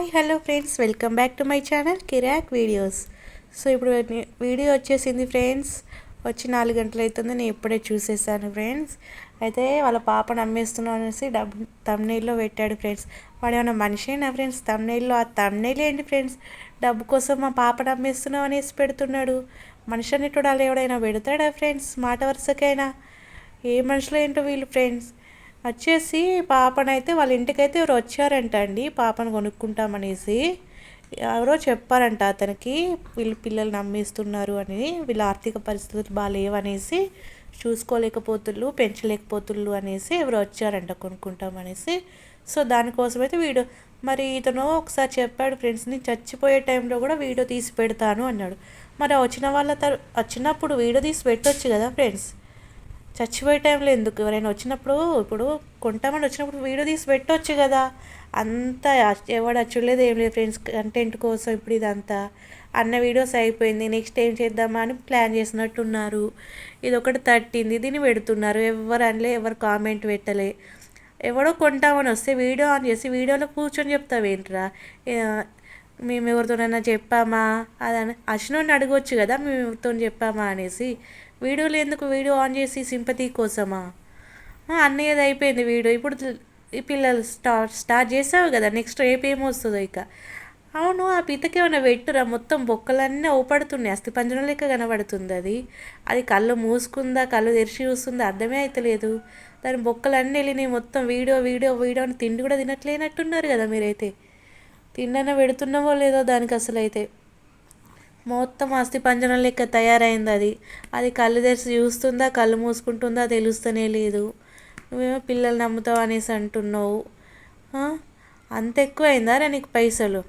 Hi hello friends. Welcome back to my channel Kirik videos. So ఇప్పుడు video వచ్చేసింది friends. వచ్చి నాలుగు గంటలు అవుతుంది నేను ఇప్పుడే చూసేసాను ఫ్రెండ్స్. అయితే వాళ్ళ పాపను అమ్మేస్తున్నాం అనేసి డబ్ తమ్నైల్లో పెట్టాడు ఫ్రెండ్స్. వాడు ఏమైనా మనిషేనా ఫ్రెండ్స్? తమ్నైల్లో ఆ తమ్నైల్ ఏంటి ఫ్రెండ్స్? డబ్బు కోసం మా పాపను అమ్మేస్తున్నాం అనేసి పెడుతున్నాడు. మనిషి అనేటోడు అలా ఎవడైనా పెడతాడా ఫ్రెండ్స్? మాట వరుసకైనా? ఏ మనుషులు ఏంటో వీళ్ళు ఫ్రెండ్స్? వచ్చేసి పాపనైతే వాళ్ళ ఇంటికైతే ఎవరు వచ్చారంట అండి పాపను కొనుక్కుంటామనేసి ఎవరో చెప్పారంట అతనికి వీళ్ళు పిల్లలు నమ్మేస్తున్నారు అని వీళ్ళ ఆర్థిక పరిస్థితులు బాగాలేవనేసి చూసుకోలేకపోతుళ్ళు పెంచలేకపోతుళ్ళు అనేసి ఎవరు వచ్చారంట కొనుక్కుంటామనేసి. సో దానికోసం అయితే వీడియో మరి ఇతను ఒకసారి చెప్పాడు ఫ్రెండ్స్ నేను చచ్చిపోయే టైంలో కూడా వీడియో తీసి పెడతాను అన్నాడు. మరి వచ్చిన వాళ్ళ తర్ వచ్చినప్పుడు వీడియో తీసి పెట్టొచ్చు కదా ఫ్రెండ్స్? చచ్చిపోయే టైంలో ఎందుకు? ఎవరైనా వచ్చినప్పుడు ఇప్పుడు కొంటామని వచ్చినప్పుడు వీడియో తీసి పెట్టవచ్చు కదా. అంత ఎవడు వచ్చలేదు ఏం లేదు ఫ్రెండ్స్. కంటెంట్ కోసం ఇప్పుడు ఇదంతా అన్న వీడియోస్ అయిపోయింది. నెక్స్ట్ ఏం చేద్దామా అని ప్లాన్ చేసినట్టున్నారు. ఇది ఒకటి తట్టింది. దీన్ని పెడుతున్నారు. ఎవరు అనలే ఎవరు కామెంట్ పెట్టలే. ఎవడో కొంటామని వస్తే వీడియో ఆన్ చేసి వీడియోలో కూర్చొని చెప్తావేంట్రా ఏంట్రా? మేము ఎవరితోనైనా చెప్పామా? అదని అశ్నోని అడగొచ్చు కదా మేము ఎవరితో చెప్పామా అనేసి. వీడియోలు ఎందుకు? వీడియో ఆన్ చేసి సింపతి కోసమా? అన్నయ్యది అయిపోయింది వీడియో. ఇప్పుడు ఈ పిల్లలు స్టార్ట్ స్టార్ట్ చేసావు కదా నెక్స్ట్ రేపు ఏమొస్తుందో ఇక. అవును ఆ పితకి ఏమైనా పెట్టురా? మొత్తం బొక్కలన్నీ ఊపడుతున్నాయి అస్థిపంజరం లెక్క కనబడుతుంది అది. అది కళ్ళు మూసుకుందా కళ్ళు తెరిచి చూస్తుందా? అర్థమే అవుతలేదు దాని బొక్కలన్నీ వెళ్ళినాయి మొత్తం. వీడియో వీడియో వీడియో అని తిండి కూడా తినట్లేనట్టున్నారు కదా మీరైతే. తిండన పెడుతున్నావో లేదో దానికి అసలు అయితే మొత్తం అస్థిపంజరం లెక్క తయారైంది అది. అది కళ్ళు తెరిచి చూస్తుందా కళ్ళు మూసుకుంటుందా తెలుస్తూనే లేదు. నువ్వేమో పిల్లలు నమ్ముతావు అనేసి అంటున్నావు. అంత ఎక్కువ అయిందా రా నీకు పైసలు?